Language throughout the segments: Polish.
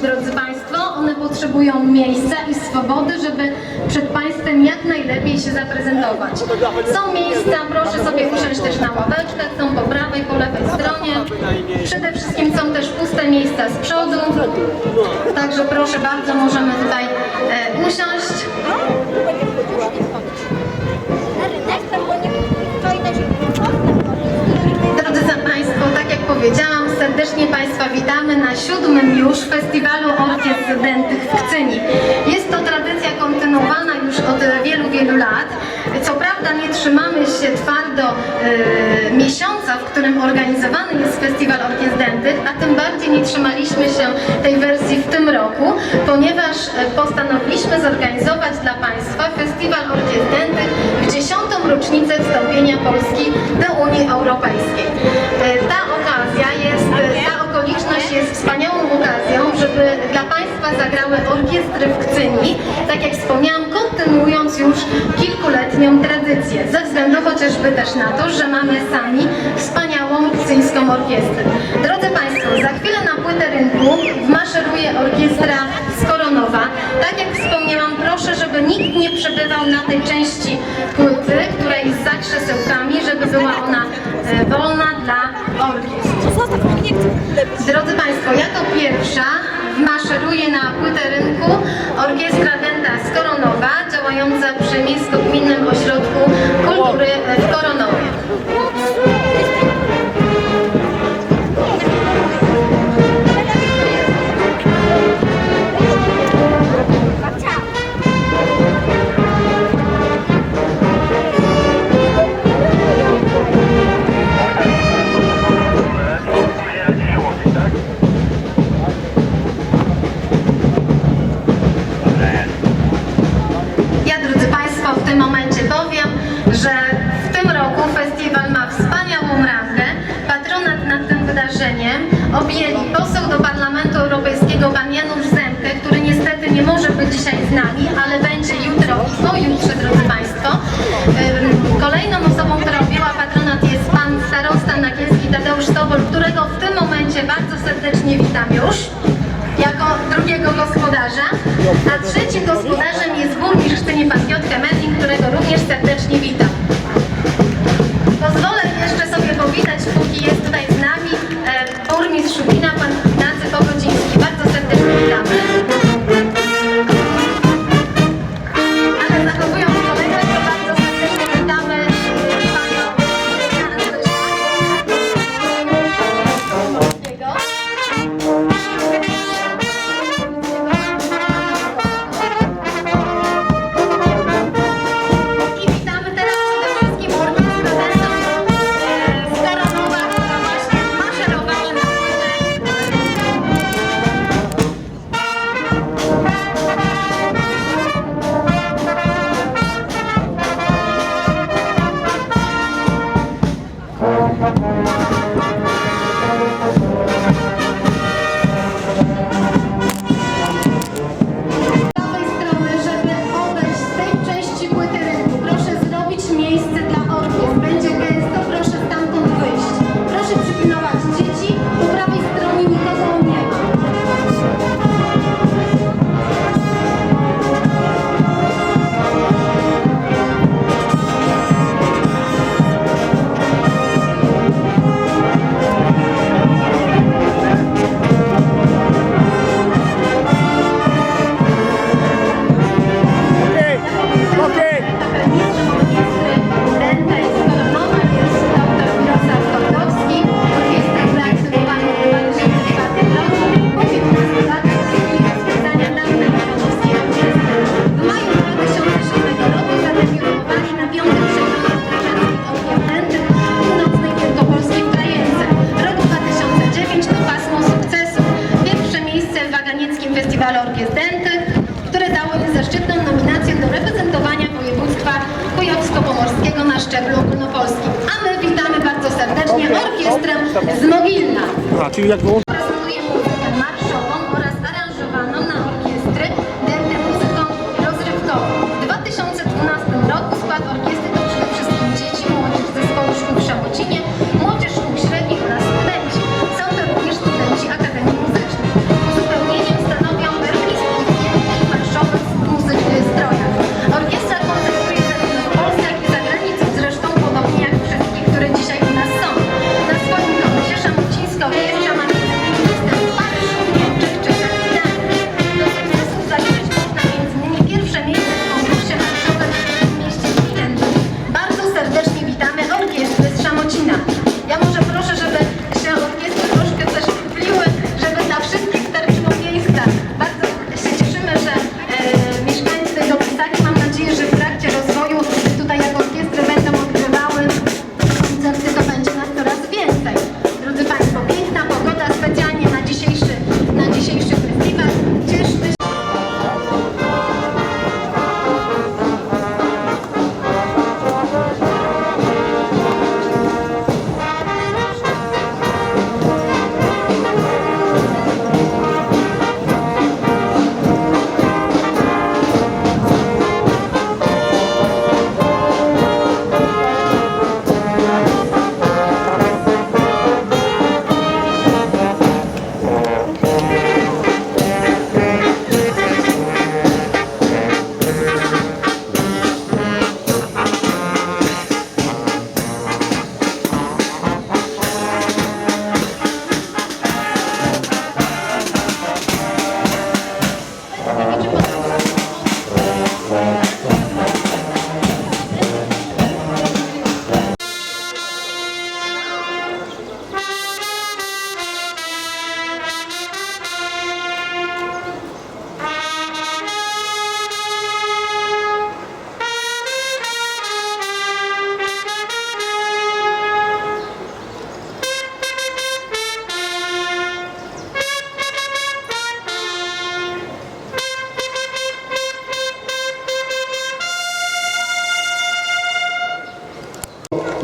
drodzy Państwo. One potrzebują miejsca i swobody, żeby przed Państwem jak najlepiej się zaprezentować. Są miejsca, proszę sobie usiąść też na ławeczkach, są po prawej, po lewej stronie. Przede wszystkim są też puste miejsca z przodu. Także proszę bardzo, możemy tutaj e, usiąść. Powiedziałam, serdecznie Państwa witamy na siódmym już Festiwalu Orkiestr Dętych w Kcyni. Jest to tradycja kontynuowana już od wielu, wielu lat. Co prawda nie trzymamy się twardo e, miesiąca, w którym organizowany jest Festiwal Orkiestr Dętych, a tym bardziej nie trzymaliśmy się tej wersji w tym roku, ponieważ e, postanowiliśmy zorganizować dla Państwa Festiwal Orkiestr Dętych w dziesiątą rocznicę wstąpienia Polski do Unii Europejskiej. E, jest wspaniałą okazją, żeby dla Państwa zagrały orkiestry w Kcyni, tak jak wspomniałam, kontynuując już kilkuletnią tradycję, ze względu chociażby też na to, że mamy sami wspaniałą kcyńską orkiestrę. Drodzy Państwo, za chwilę na płytę rynku wmaszeruje orkiestra z Koronowa. Tak jak wspomniałam, proszę, żeby nikt nie przebywał na tej części płyty, która jest za krzesełkami, żeby była ona e, wolna dla orkiestr. Drodzy Państwo, jako pierwsza wmaszeruje na płytę rynku orkiestra Denta z Koronowa, działająca przy Miejsko-Gminnym Ośrodku Kultury w Koronowie. Serdecznie witam już jako cuando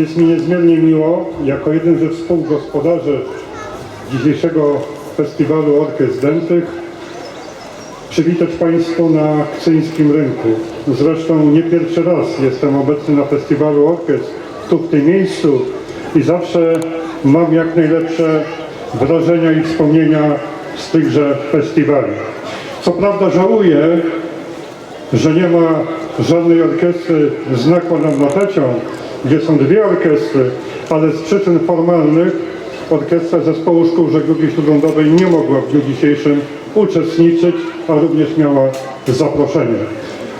jest mi niezmiernie miło, jako jeden ze współgospodarzy dzisiejszego festiwalu Orkiestr Dętych, przywitać Państwa na Kcyńskim Rynku. Zresztą nie pierwszy raz jestem obecny na festiwalu orkiestr tu w tym miejscu i zawsze mam jak najlepsze wrażenia i wspomnienia z tychże festiwali. Co prawda żałuję, że nie ma żadnej orkiestry z nakładem na tecią, gdzie są dwie orkiestry, ale z przyczyn formalnych orkiestra Zespołu Szkół Żeglugi Śródlądowej nie mogła w dniu dzisiejszym uczestniczyć, a również miała zaproszenie.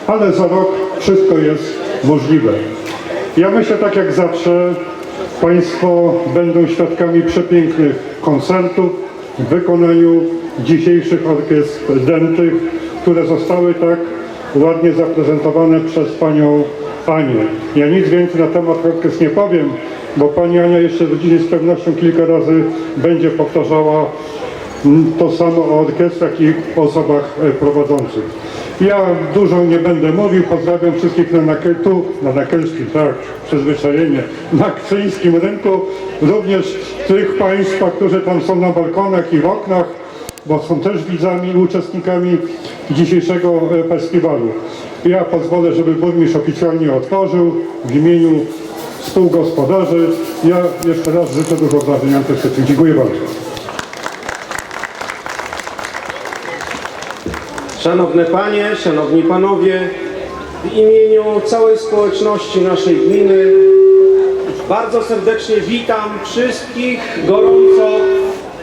Ale za rok wszystko jest możliwe. Ja myślę tak jak zawsze, Państwo będą świadkami przepięknych koncertów w wykonaniu dzisiejszych orkiestr dętych, które zostały tak ładnie zaprezentowane przez Panią Anię. Ja nic więcej na temat orkiestr nie powiem, bo Pani Ania jeszcze dzisiaj z pewnością kilka razy będzie powtarzała to samo o orkiestrach i osobach e, prowadzących. Ja dużo nie będę mówił, pozdrawiam wszystkich na Nakel, tu, na Nakelskim, tak, przyzwyczajenie, na Kcyńskim Rynku, również tych Państwa, którzy tam są na balkonach i w oknach, bo są też widzami i uczestnikami dzisiejszego e, festiwalu. Ja pozwolę, żeby burmistrz oficjalnie otworzył w imieniu współgospodarzy. Ja jeszcze raz życzę dużo wrażeń antystycznych. Dziękuję bardzo. Szanowne Panie, Szanowni Panowie, w imieniu całej społeczności naszej gminy bardzo serdecznie witam wszystkich gorąco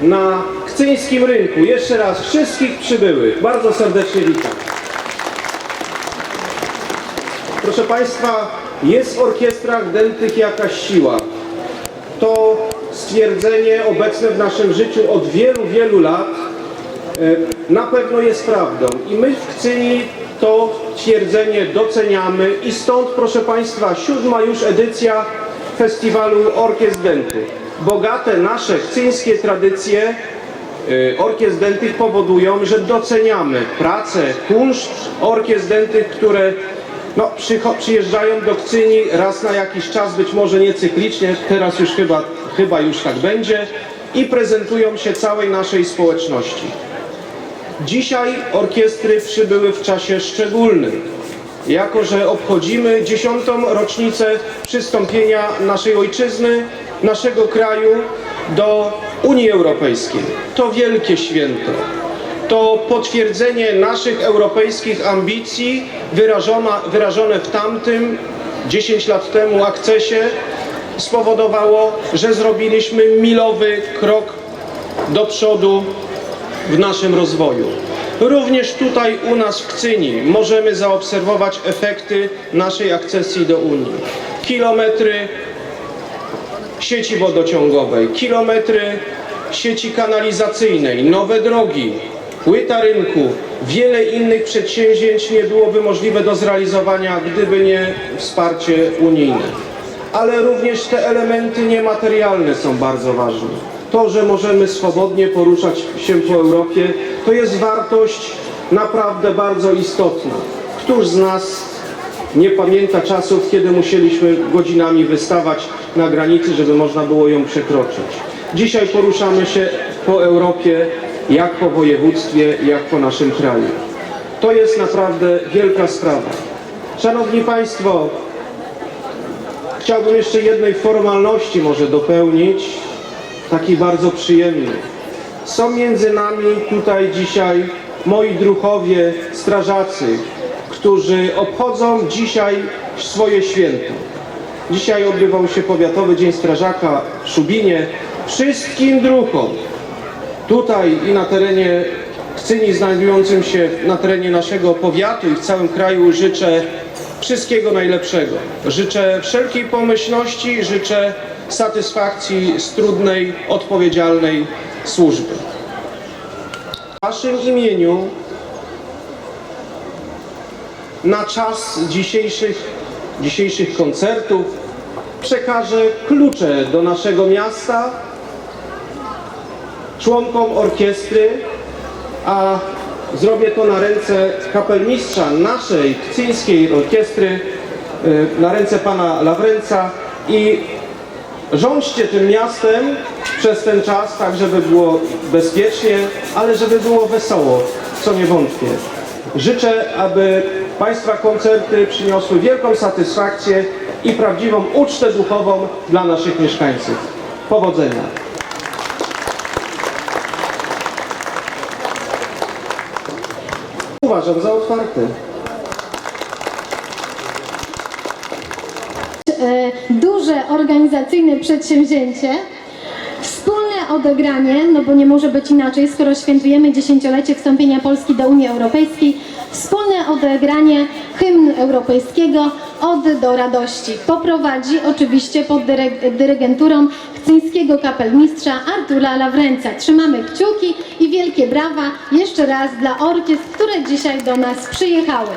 na Kcyńskim Rynku. Jeszcze raz wszystkich przybyłych bardzo serdecznie witam. Proszę Państwa, jest w orkiestrach dętych jakaś siła. To stwierdzenie obecne w naszym życiu od wielu, wielu lat e, na pewno jest prawdą i my w Kcyni to twierdzenie doceniamy i stąd proszę Państwa siódma już edycja festiwalu Orkiestr Dętych. Bogate nasze kcyńskie tradycje orkiestr dętych powodują, że doceniamy pracę, kunszt orkiestr dętych, które no, przyjeżdżają do Kcyni raz na jakiś czas, być może nie cyklicznie, teraz już chyba, chyba już tak będzie i prezentują się całej naszej społeczności. Dzisiaj orkiestry przybyły w czasie szczególnym, jako że obchodzimy dziesiątą rocznicę przystąpienia naszej ojczyzny, naszego kraju do Unii Europejskiej. To wielkie święto. To potwierdzenie naszych europejskich ambicji wyrażona, wyrażone w tamtym 10 lat temu akcesie spowodowało, że zrobiliśmy milowy krok do przodu w naszym rozwoju. Również tutaj u nas w Kcyni możemy zaobserwować efekty naszej akcesji do Unii. Kilometry sieci wodociągowej, kilometry sieci kanalizacyjnej, nowe drogi, płyta rynku, wiele innych przedsięwzięć nie byłoby możliwe do zrealizowania, gdyby nie wsparcie unijne. Ale również te elementy niematerialne są bardzo ważne. To, że możemy swobodnie poruszać się po Europie, to jest wartość naprawdę bardzo istotna. Któż z nas nie pamięta czasów, kiedy musieliśmy godzinami wystawać na granicy, żeby można było ją przekroczyć. Dzisiaj poruszamy się po Europie, jak po województwie, jak po naszym kraju. To jest naprawdę wielka sprawa. Szanowni Państwo, chciałbym jeszcze jednej formalności może dopełnić, takiej bardzo przyjemnej. Są między nami tutaj dzisiaj moi druhowie, strażacy, którzy obchodzą dzisiaj swoje święto. Dzisiaj odbywał się Powiatowy Dzień Strażaka w Szubinie. Wszystkim druhom tutaj i na terenie Kcyni znajdującym się na terenie naszego powiatu i w całym kraju życzę wszystkiego najlepszego. Życzę wszelkiej pomyślności, życzę satysfakcji z trudnej, odpowiedzialnej służby. W Waszym imieniu na czas dzisiejszych, dzisiejszych koncertów przekażę klucze do naszego miasta członkom orkiestry, a zrobię to na ręce kapelmistrza naszej kcyńskiej orkiestry, y, na ręce pana Lawrenca i Rządźcie tym miastem przez ten czas, tak żeby było bezpiecznie, ale żeby było wesoło, co nie wątpię. Życzę, aby Państwa koncerty przyniosły wielką satysfakcję i prawdziwą ucztę duchową dla naszych mieszkańców. Powodzenia! Uważam za otwarte. e, duże organizacyjne przedsięwzięcie, odegranie, no bo nie może być inaczej, skoro świętujemy dziesięciolecie wstąpienia Polski do Unii Europejskiej, wspólne odegranie hymnu europejskiego od do radości. Poprowadzi oczywiście pod dyre- dyrygenturą chcyńskiego kapelmistrza Artura Lawrenca. Trzymamy kciuki i wielkie brawa jeszcze raz dla orkiestr, które dzisiaj do nas przyjechały.